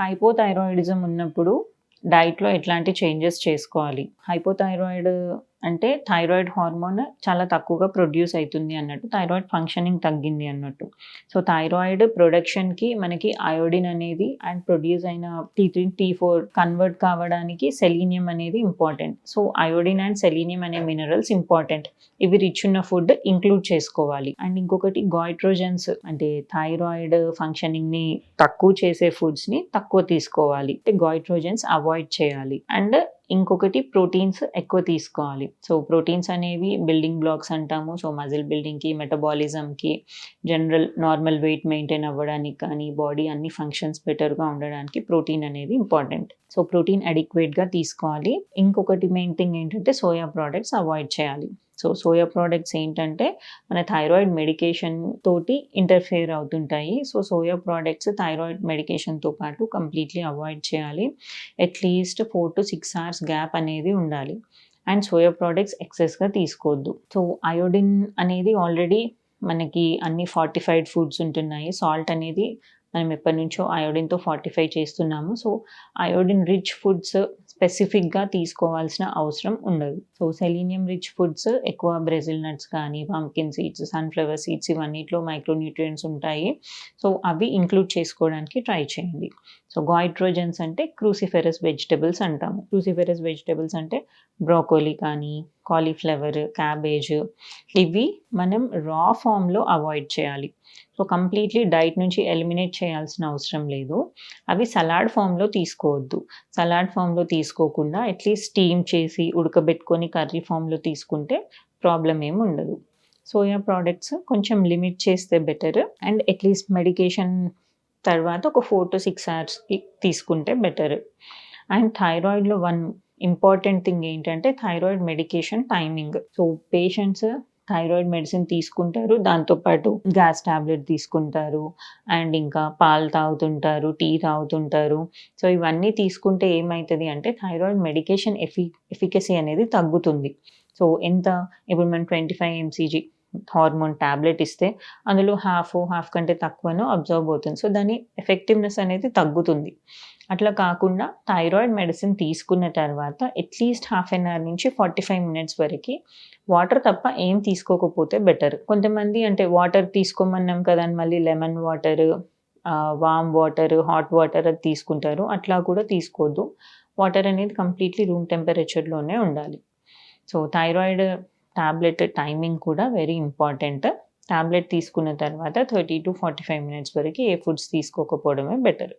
Hypothyroidism ఉన్నప్పుడు డైట్లో ఎట్లాంటి చేంజెస్ చేసుకోవాలి? హైపోథైరాయిడ్ అంటే థైరాయిడ్ హార్మోన్ చాలా తక్కువగా ప్రొడ్యూస్ అవుతుంది అన్నట్టు థైరాయిడ్ ఫంక్షనింగ్ తగ్గింది అన్నట్టు. సో థైరాయిడ్ ప్రొడక్షన్కి మనకి అయోడిన్ అనేది అండ్ ప్రొడ్యూస్ అయిన T three T four convert కావడానికి సెలీనియం అనేది important so iodine and selenium అనే మినరల్స్ ఇంపార్టెంట్ ఇవి రిచ్ ఉన్న ఫుడ్ ఇంక్లూడ్ చేసుకోవాలి. అండ్ ఇంకొకటి గాయిట్రోజన్స్ అంటే థైరాయిడ్ ఫంక్షనింగ్ని తక్కువ చేసే ఫుడ్స్ని తక్కువ తీసుకోవాలి. అంటే గాయిట్రోజన్స్ అవాయిడ్ చేయాలి. అండ్ ఇంకొకటి ప్రోటీన్స్ ఎక్కువ తీసుకోవాలి. సో ప్రోటీన్స్ అనేవి బిల్డింగ్ బ్లాక్స్ అంటాము. సో మజిల్ బిల్డింగ్కి మెటబాలిజంకి జనరల్ నార్మల్ వెయిట్ మెయింటైన్ అవ్వడానికి కానీ బాడీ అన్ని ఫంక్షన్స్ బెటర్గా ఉండడానికి ప్రోటీన్ అనేది ఇంపార్టెంట్. సో ప్రోటీన్ అడిక్వేట్గా తీసుకోవాలి. ఇంకొకటి మెయిన్ థింగ్ ఏంటంటే సోయా ప్రోడక్ట్స్ అవాయిడ్ చేయాలి. సో సోయా ప్రోడక్ట్స్ ఏంటంటే మన థైరాయిడ్ మెడికేషన్ తోటి ఇంటర్ఫియర్ అవుతుంటాయి. సో సోయా ప్రోడక్ట్స్ థైరాయిడ్ మెడికేషన్తో పాటు కంప్లీట్లీ అవాయిడ్ చేయాలి. At least four to six hours gap అనేది ఉండాలి. అండ్ సోయా ప్రోడక్ట్స్ ఎక్సెస్గా తీసుకోవద్దు. సో అయోడిన్ అనేది ఆల్రెడీ మనకి అన్ని ఫార్టిఫైడ్ ఫుడ్స్ ఉంటున్నాయి. సాల్ట్ అనేది మనం ఎప్పటి నుంచో అయోడిన్తో ఫార్టిఫై చేస్తున్నాము. సో అయోడిన్ రిచ్ ఫుడ్స్ స్పెసిఫిక్గా తీసుకోవాల్సిన అవసరం ఉండదు. సో సెలీనియం రిచ్ ఫుడ్స్ ఎక్కువ బ్రెజిల్ నట్స్ కానీ పంకిన్ సీడ్స్ సన్ఫ్లవర్ సీడ్స్ ఇవన్నిట్లో మైక్రోన్యూట్రియన్స్ ఉంటాయి. సో అవి ఇంక్లూడ్ చేసుకోవడానికి ట్రై చేయండి. సో గాయిట్రోజన్స్ అంటే క్రూసిఫెరస్ వెజిటబుల్స్ అంటాము. క్రూసిఫెరస్ వెజిటబుల్స్ అంటే బ్రోకోలీ కానీ కాలీఫ్లవర్ క్యాబేజ్ ఇవి మనం రా ఫామ్లో అవాయిడ్ చేయాలి. సో కంప్లీట్లీ డైట్ నుంచి ఎలిమినేట్ చేయాల్సిన అవసరం లేదు. అవి సలాడ్ ఫామ్లో తీసుకోవద్దు. సలాడ్ ఫామ్లో తీసుకోకుండా అట్లీస్ట్ స్టీమ్ చేసి ఉడకబెట్టుకొని కర్రీ ఫామ్లో తీసుకుంటే ప్రాబ్లం ఏమి ఉండదు. సోయా ప్రోడక్ట్స్ కొంచెం లిమిట్ చేస్తే better. And at least medication తర్వాత ఒక ఫోర్ టు సిక్స్ అవర్స్కి తీసుకుంటే బెటర్. అండ్ థైరాయిడ్లో వన్ ఇంపార్టెంట్ థింగ్ ఏంటంటే thyroid medication timing. So patients thyroid medicine తీసుకుంటారు దాంతోపాటు గ్యాస్ టాబ్లెట్ తీసుకుంటారు అండ్ ఇంకా పాలు తాగుతుంటారు టీ తాగుతుంటారు. సో ఇవన్నీ తీసుకుంటే ఏమవుతుంది అంటే థైరాయిడ్ మెడికేషన్ ఎఫి ఎఫికసీ అనేది తగ్గుతుంది. సో ఎంత? ఇప్పుడు మనం twenty five MCG hormone tablet ఇస్తే అందులో హాఫ్ హాఫ్ కంటే తక్కువనో అబ్జర్వ్ అవుతుంది. సో దాని ఎఫెక్టివ్నెస్ అనేది తగ్గుతుంది. అట్లా కాకుండా థైరాయిడ్ మెడిసిన్ తీసుకున్న తర్వాత at least half an hour నుంచి ఫార్టీ ఫైవ్ మినిట్స్ వరకు వాటర్ తప్ప ఏం తీసుకోకపోతే బెటర్ కొంతమంది అంటే వాటర్ తీసుకోమన్నాం కదా అని మళ్ళీ lemon water warm water hot water అది తీసుకుంటారు. అట్లా కూడా తీసుకోవద్దు వాటర్ అనేది కంప్లీట్లీ రూమ్ టెంపరేచర్లోనే ఉండాలి. సో థైరాయిడ్ టాబ్లెట్ టైమింగ్ కూడా వెరీ ఇంపార్టెంట్ టాబ్లెట్ తీసుకున్న తర్వాత thirty to forty five minutes వరకు ఏ ఫుడ్స్ తీసుకోకపోవడమే బెటర్